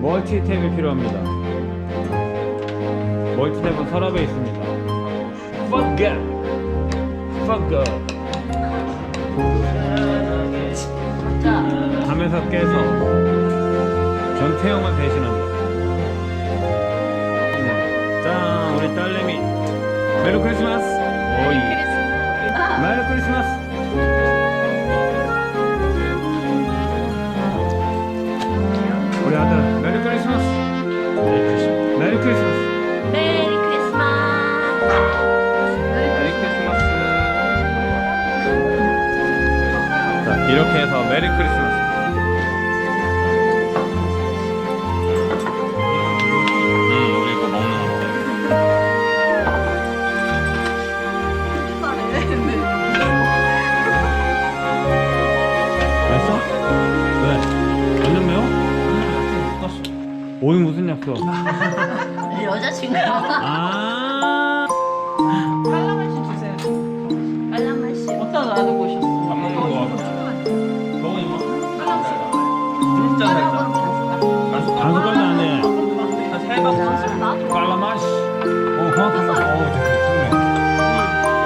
멀티탭이 필요합니다. 멀티탭은 서랍에 있습니다. Fuck it! Fuck it! 잠에서 깨서 전태형을 대신한다. 네. 짠, 우리 딸내미. 메리 크리스마스! 오이. 메리 크리스마스! 크리스마스! 메리 크리스마스! 메리 크리스마스. 메리 크리스마스! 자, 이렇게 해서 메리 크리스마스! 오늘 무슨 약속? 여자친구. 아 주세요. 어디다 놔두고 오셨어? 안 먹는 거 같아. 뭐? 진짜 깔라마시. 정확한 거. 좋네.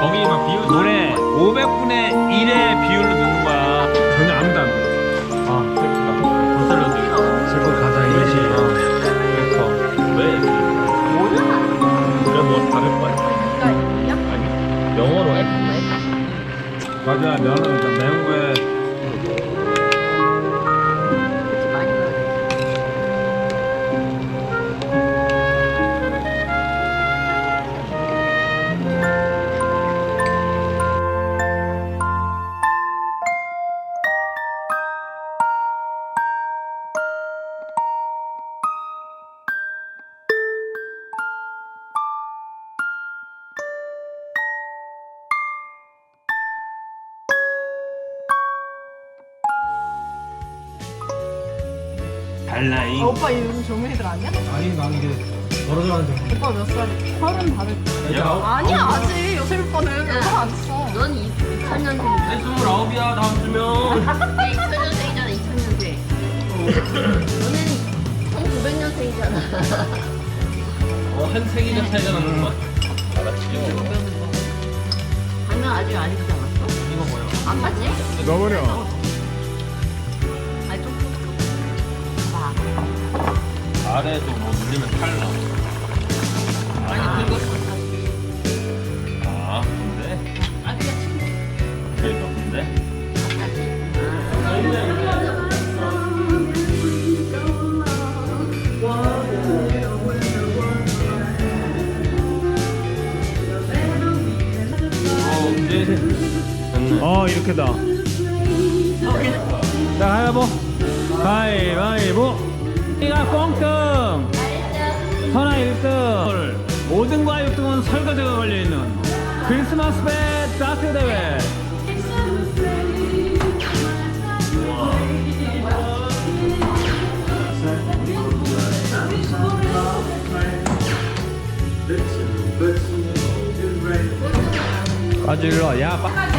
거기 막 비율. 노래 500분의 1의 비율로 듣는 거야. 전혀 아무도 안 돼. 아, 맞아, 달라잉. 아, 오빠 요즘 젊은 애들 아니야? 아니 난 이게 걸어가는 중. 오빠 몇 살이야? 서른 다들. 야, 아니야 아직 요새 오빠는 서른 안 됐어. 넌 2000년생이잖아. 스물아홉이야 다음 주면. 2000년생이잖아, 2000년생. 너는 1900년생이잖아. 어한 세기가 차이가 나는 거. 알았지. 가면 아직 안 입지 않았어? 이거 뭐야? 안 봤지? 넣어버려. 아래도 뭐 눌리면 탈 나. 아니, 그거 다시. 아 근데 아, 그냥 친구. 그러니까 근데. 어 됐네. 어 이렇게다. 자 가위바위보. 가위바위보. 이가 꽁끔. 선아 1등. 모든 과 6등은 설거지가 걸려있는 크리스마스 배 다트 대회. 빠질러 야 빠.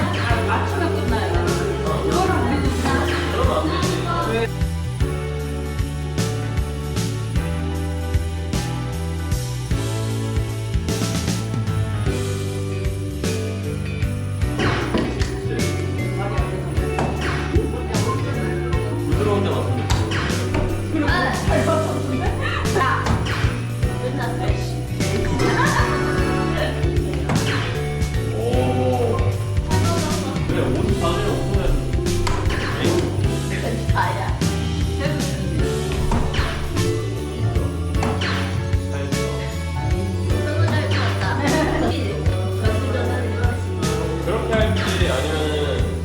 그렇게 할지 아니면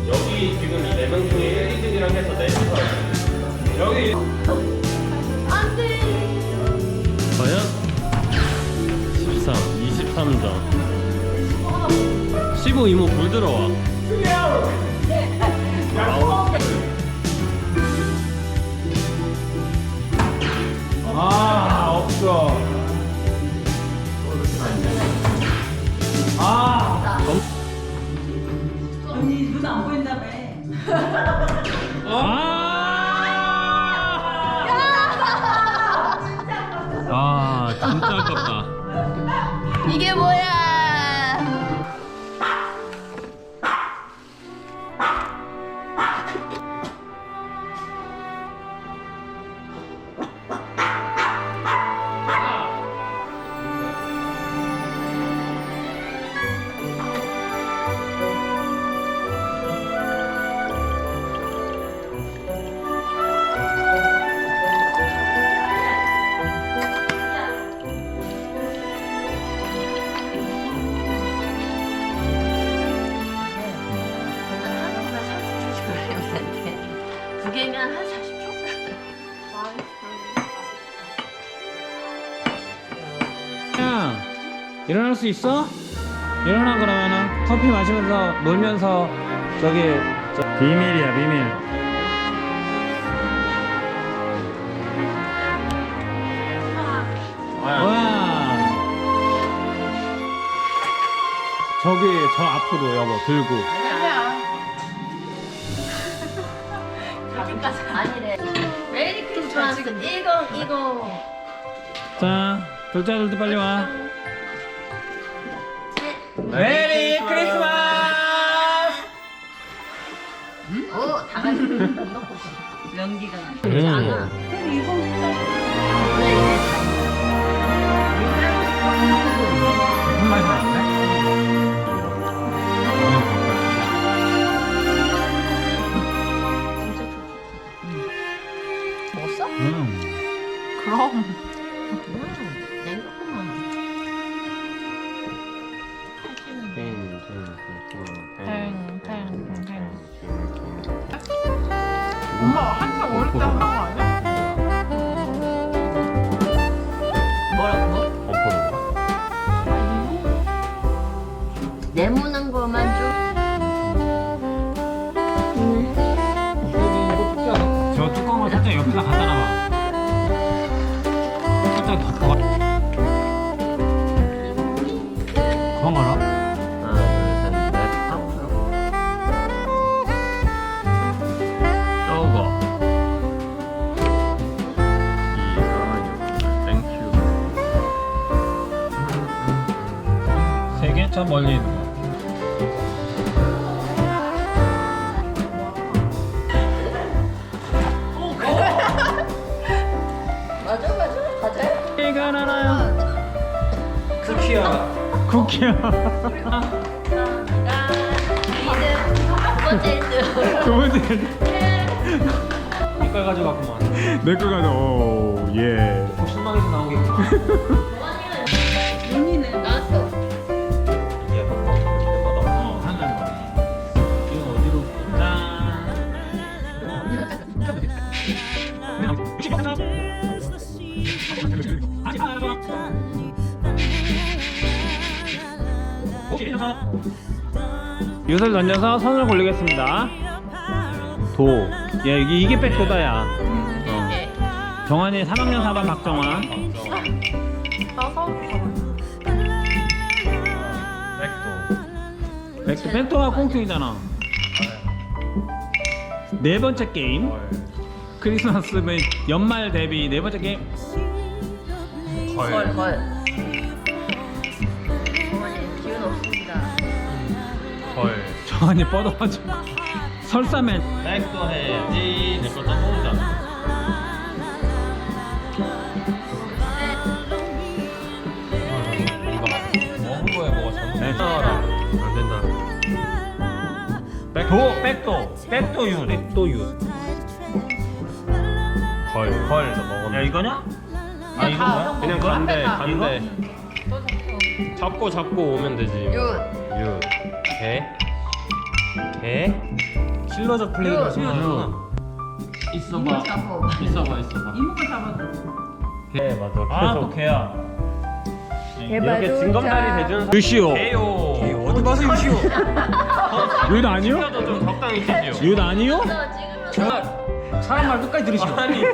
여기 지금 이 4명 중에 1, 2등이랑 해서 4명서 할지 여기 안 돼. 과연? 13, 23점 15 이모 불 들어와 아 없어 아 언니 눈 안 보인다며. 아! 일어날 수 있어? 일어나 그러면은 커피 마시면서 놀면서 저기 저, 비밀이야 비밀 와 저기 저 앞으로 여보 들고 아니야. 여기까지 아니래. 메리 크리스마스 1020. 자 둘째 아들도 빨리 와 메리 크리스마스 오, 다 같이 넣고 연기가 나. 음. 이거 엄마 한참 어릴 때 한거 아니야? 뭐라고? 네모난 거만 좀. 저 뚜껑을 살짝 옆에다 갖다 놔봐. 살짝 더 봐. 저 멀리 있는 거. 맞아, 맞아. 맞아요. 이거 나나요? 쿠키야. 쿠키야. 두 번째 1등. 두 번째. 이빨 가져갔구만. 내 거가 오 예. 신망에서 나오겠구만. 유설 던져서 선을 골리겠습니다. 도. 야 이게 이게 백도다야. 이게 정환이 3학년 4반 박정환. 백도 백도 백도가 꽁충이잖아. 네 번째 게임. 크리스마스 매- 연말 대비 네 번째 게임. 걸, 걸. 어머니, 기운 없습니다. 헐 정환이 뻗어가지고 설사맨. 백도 해야지 먹은 거에 뭐가 잘못 네. 안 된다 도 백도 백도 유 백도 유. 헐헐 저 먹었네 야 이거냐? 아 뭐야? 그냥 또 잡혀. 잡고 잡고 오면 되지 윷. 유 개? 개? 실러적 플레이를 유. 하시는구나. 있어봐 잡고. 있어봐 있어봐 이모가 잡았다. 개 맞아 아, 너 개야. 이렇게 증검다리 대주는 유시오. 개요 어디 가서 유시오. 윷 아니요? 시켜도 좀 적당히 치지요 윷 아니요? 사람 말 끝까지 들으시오. 아니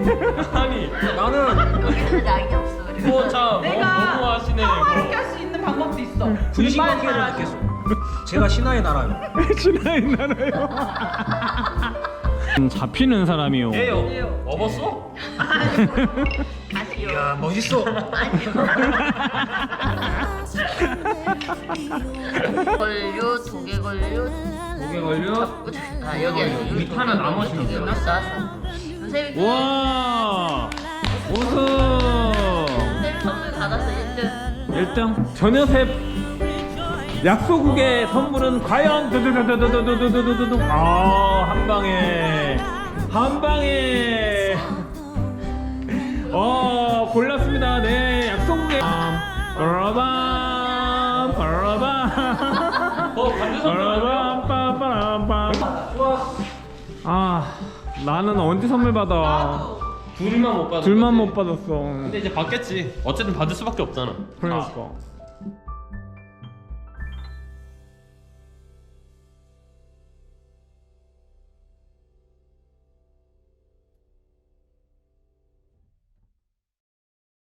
아니 나는 낙이 없어. 그래. 뭐자 너무 내가 하시네 사과를 이거 깰수 있는 방법도 있어. 분신관계를 느꼈어. 제가 신화의 나라요. 지나이 나라요. 음, 잡히는 사람이요. 개요 먹었어? 다시요. 야 멋있어. 걸류, 두개 걸류. 목에 걸려? 아, 여기 밑판은 나머지 두개 걸류 쌌어. 선생님, 와 우승 선생님 선물 받았어, 1등. 1등 전여셉 약소국의 선물은 과연 두두두두두두두두두두 아한 방에. 한 방에. 어 골랐습니다. 네 약소국의 빠라밤 빠라밤 어 반대 선물 빠라밤 아 나는 언제 선물 받아? 둘만 못 받은 둘만. 못 받았어. 근데 이제 받겠지. 어쨌든 받을 수밖에 없잖아. 그러니까